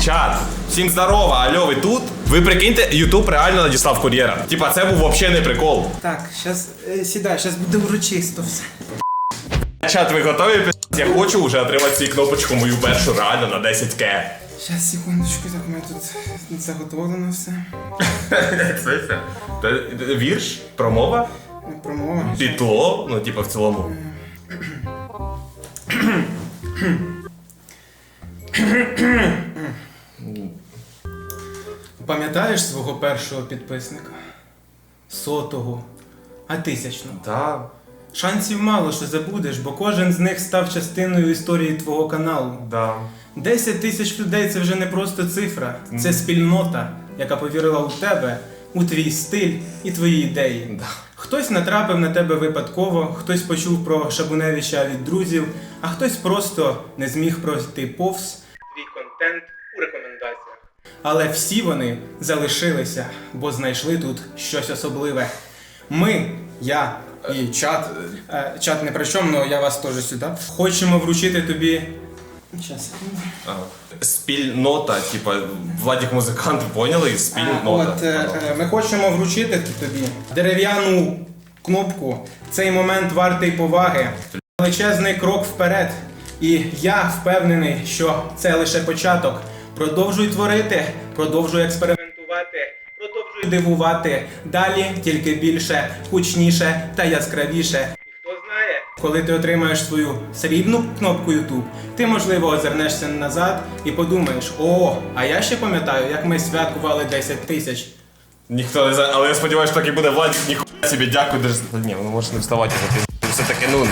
Чат, всім здорово, алло, ви тут? Ви прикиньте, Ютуб реально надіслав кур'єра. Типа, це був взагалі не прикол. Так, зараз сідай, зараз буде урочисто все. Чат, ви готові? пи***? Я хочу вже отримати цю кнопочку мою першу реально на 10к. Зараз, секундочку, так у мене тут заготовлено все. Це все. Це вірш, промова, Не промова. підло, ну типа в цілому. Пам'ятаєш свого першого підписника? Сотого, а тисячного. Так, Шансів мало, що забудеш, бо кожен з них став частиною історії твого каналу. да. 10 тисяч людей це вже не просто цифра, це спільнота, яка повірила у тебе, у твій стиль і твої ідеї. Да. Хтось натрапив на тебе випадково, хтось почув про Шабуневича від друзів, а хтось просто не зміг пройти повз твій контент у рекомендаціях. Але всі вони залишилися, бо знайшли тут щось особливе. Ми, я і чат, е, чат не при чому, але я вас теж сюди. Хочемо вручити тобі. Щас. Спільнота, типа, Владік музикант, поняли? А, Спільнота. От е, е, ми хочемо вручити тобі дерев'яну кнопку. Цей момент вартий поваги. Величезний крок вперед. І я впевнений, що це лише початок. Продовжуй творити, продовжуй експериментувати, продовжуй дивувати. Далі тільки більше, гучніше та яскравіше. І хто знає, коли ти отримаєш свою срібну кнопку YouTube, ти можливо озирнешся назад і подумаєш: о, а я ще пам'ятаю, як ми святкували 10 тисяч. Ніхто не знає, але я сподіваюся, що так і буде Владик, ніхуя собі дякую. Та Ні, ну можеш не вставати вже, ти все-таки, ну.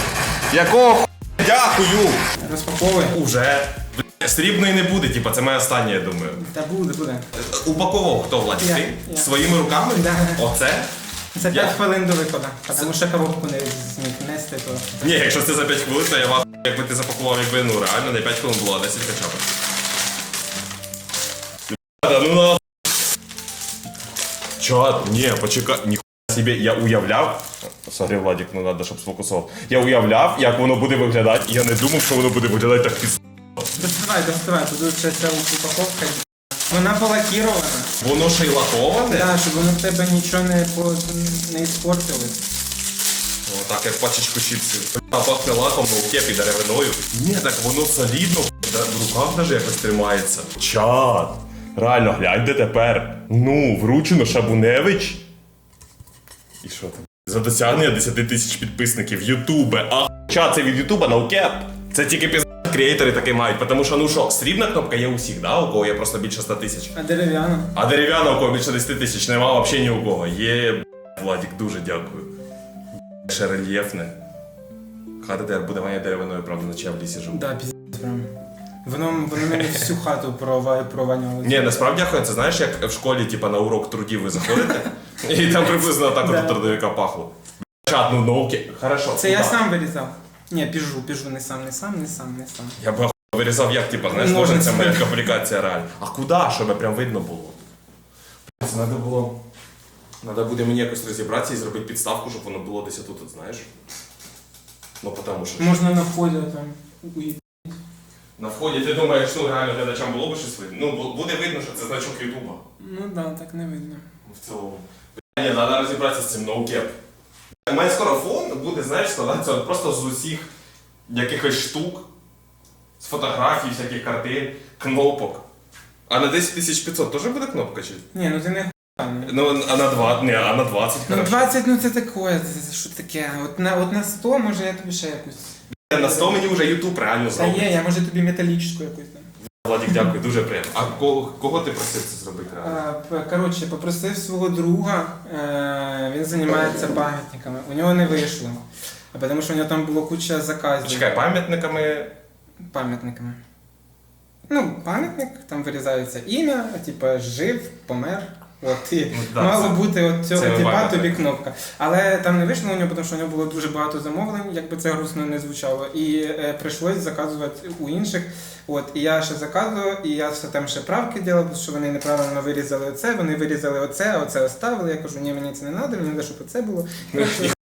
Якого хуя? Дякую! Розпаковуй. Уже. Срібної не буде, типа, це моя остання, я думаю. Та буде, буде. Упаковував хто Владик? Я, Ти? я. Своїми руками? Да. Оце? За 5 хвилин до виходу, А тому що коробку не зміг нести, то. Ні, якщо це за 5 хвилин, то я вам, якби ти запакував, якби ну реально не 5 хвилин було, а 10 хоча б. Да, ну на. Чат, ні, почекай, ніхуя собі, я уявляв. Сорі, Владик, ну треба, щоб сфокусував. Я уявляв, як воно буде виглядати, і я не думав, що воно буде виглядати так піз. Доставай, доставай, тут ще ця упаковка. Вона полакірована. Воно ще й лаковане. Так, щоб воно в тебе нічого не, по... не іспортилось. О, так, як пачечку чіпсів. А пахне лаком, ну кепі деревиною. Ні, так воно солідно да, в руках навіть якось тримається. Чат. Реально, гляньте тепер. Ну, вручено Шабуневич. І що там? За досягнення 10 тисяч підписників Ютубе. А чат, це від Ютуба ноукеп. Це тільки піз... креатори таке мають. Тому що, ну що, срібна кнопка є у всіх, да? у кого є просто більше 100 тисяч. А дерев'яна? А дерев'яна, у кого більше 10 тисяч, нема взагалі ні у кого. Є б**, Владик, дуже дякую. Ще рельєфне. Хата буде воняти деревиною, правда, наче я в лісі живу. Да, піздець прям. Воно, воно мені всю хату прова- прованяло. Ні, насправді це знаєш, як в школі, типа на урок трудів ви заходите, і там приблизно так от трудовика пахло. Чат, ну науки. Хорошо. Це я сам вирізав. Ні, біжу, біжу, не сам, не сам, не сам, не сам. Я б вирізав, як, типа, знаєш, Ножницями. як аплікація реально. А куди, щоб прям видно було? Це треба було. Треба буде мені якось розібратися і зробити підставку, щоб воно було десь отут, знаєш. Ну, тому що. Можна на вході там. уї- На вході ти думаєш, ну реально глядачам було б щось видно. Ну, буде видно, що це значок Ютуба. Ну да, так не видно. В цілому. Ні, треба розібратися з цим ноукеп. У мене скоро фон буде, знаєш, складатися от просто з усіх якихось штук, з фотографій, всяких картин, кнопок. А на 10 500 теж буде кнопка чи? Ні, ну ти не хуй. Ну, а на 20, не, а на 20 Ну хорошо. 20, ну це таке, це, що таке. От на, от на 100, може я тобі ще якусь. На 100 мені вже YouTube реально Та зробить. є, я може тобі металічну якусь. Владик, дякую, дуже приємно. А кого, кого ти просив це зробити п- Коротше, попросив свого друга, е, він займається пам'ятниками. У нього не вийшло. А тому що у нього там було куча заказів. Чекай, пам'ятниками. Пам'ятниками. Ну, пам'ятник, там вирізається ім'я, типу жив, помер. От, і Ну, да, мало це- бути от цього це типа тобі кнопка. Але там не вийшло у нього, тому що у нього було дуже багато замовлень, якби це грустно не звучало. І е, прийшлось заказувати у інших. От, і я ще заказував, і я все там ще правки робив, що вони неправильно вирізали оце, вони вирізали оце, а оце оставили. Я кажу, ні, мені це не треба, мені треба, щоб оце було.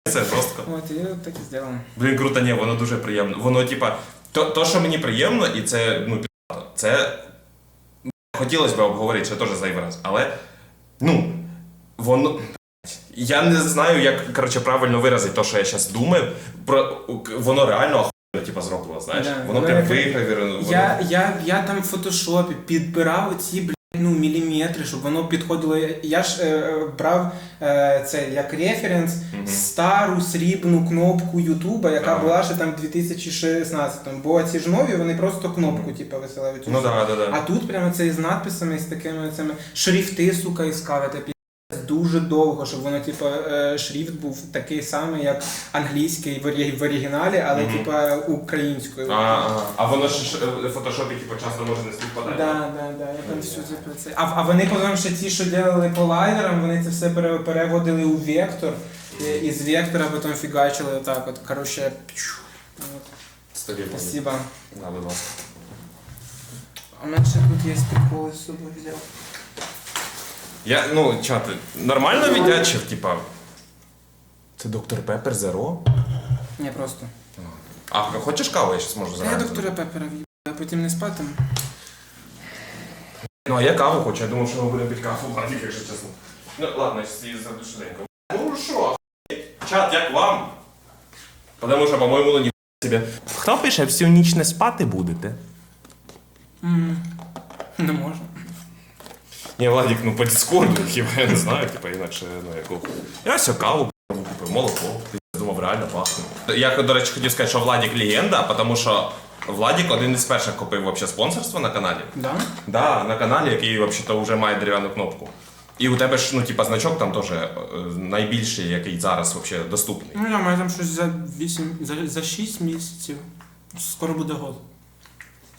Це жорстко. От, і так і зробили. Блін, круто, ні, воно дуже приємно. Воно, типа, то, то що мені приємно, і це, ну, це хотілося б обговорити ще теж зайвий раз, але ну, воно. Я не знаю, як коротше, правильно виразити те, що я зараз думаю. Про воно реально охуєнно, типу, зроблено, знаєш? Да, воно воно прям воно- Я, я, я там в фотошопі підбирав ці блядь, ну, міліметри, щоб воно підходило. Я ж е, брав е, це як референс стару срібну кнопку Ютуба, яка Ага. була ще там в 2016-му. Бо ці ж нові, вони просто кнопку, типу, висилають. Ну да, да, да. А тут прямо це з надписами, з такими цими шрифти, сука. Та пі- Дуже довго, щоб воно, типу, шрифт був такий самий, як англійський в орі- в оригіналі, але Мгм. типу українською. А, а, воно ж е, в фотошопі типу, часто може не співпадати. Да, да, да, я там все це. А, а вони потім ще ті, що делали по лайнерам, вони це все переводили у вектор. І, з вектора потім фігачили отак от. Коротше, пчу. Спасибо. Да, будь. А у мене ще тут є приколи з собою взяв. Я, ну, чати, нормально віддячив, типа. Це доктор Пеппер Зеро? Ні, просто. А хочеш каву, я щас можу Я зараз. доктора Пепера в'їб, а потім не спатиму. Ну, а я каву хочу, я думав, що ми будемо під каву Владик, якщо чесно. Ну, ладно, я її зроблю швиденько. Ну що, охуєть? чат, як вам? Потому що, по-моєму, ну ні себе. Хто пише, всю ніч не спати будете? Не можна. Ні, Владик, ну по дискорду, хіба я не знаю, типа інакше, ну яку. Я все каву купив, молоко. Я думав, реально пахне. Я, до речі, хотів сказати, що Владик легенда, тому що Владик один із перших купив вообще спонсорство на каналі. Да? Да, на каналі, який взагалі вже має дерев'яну кнопку. І у тебе ж, ну, типа, значок там теж е, найбільший, який зараз вообще доступний. Ну, я маю там щось за 8, за, за 6 місяців. Скоро буде год.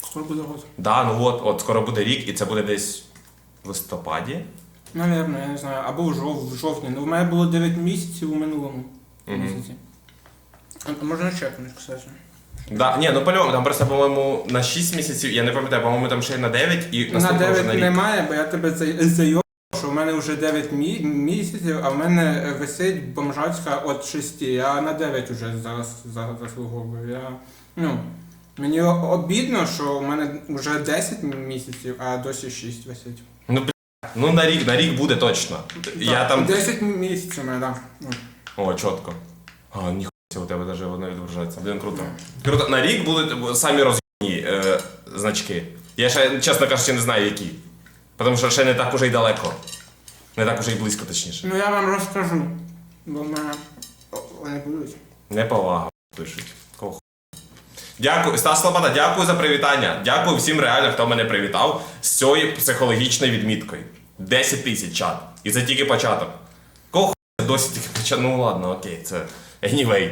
Скоро буде год. Да, ну от, от скоро буде рік, і це буде десь в листопаді. Наверно, я не знаю. Або в, жов, в жовтні. Ну, в мене було 9 місяців у минулому Мгм. місяці. А, Можна чекнути, кстати. Да, ні, ну по-любому, там просто, по-моєму, на 6 місяців, я не пам'ятаю, по-моєму, там ще й на 9 і На наступного вже 9 на рік. немає, бо я тебе за- зайоб, що в мене вже 9 мі- місяців, а в мене е, висить бомжацька від 6. Я на 9 вже зараз за- заслуговую. Я, ну, мені обідно, що в мене вже 10 місяців, а досі 6 висить. Ну, бля, ну на рік, на рік буде точно. Я там. 10 місяців у мене, так. О, чітко. А, ніхуя, у тебе навіть воно відображається. Блін, круто. Круто. На рік будуть самі роз'ємні е, значки. Я ще, чесно кажучи, не знаю, які. Тому що ще не так уже й далеко. Не так уже й близько, точніше. Ну я вам розкажу, бо в мене вони будуть. Неповага пишуть. Дякую, Стас Лопата, дякую за привітання. Дякую всім реально, хто мене привітав з цією психологічною відміткою. 10 тисяч чат. І це тільки початок. Кого досі тільки початок? Ну ладно, окей, це anyway.